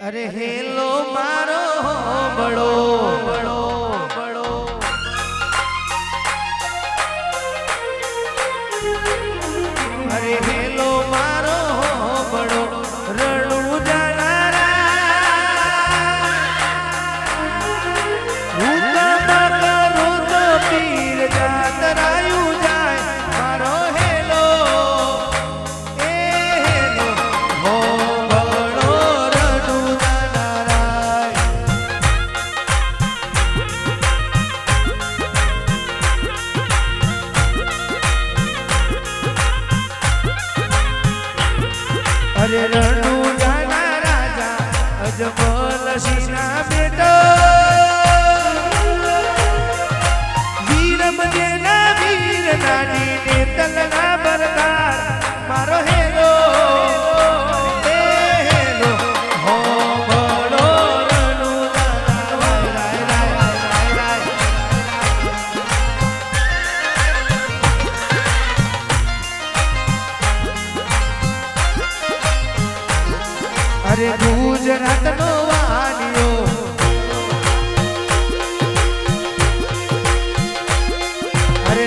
અરે હેલો મારો બળો અરે રણુ રાજા અજમલ સિંહા બેટા અરે ગુજરાત નો વાલિયો અરે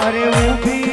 અરે ઊભી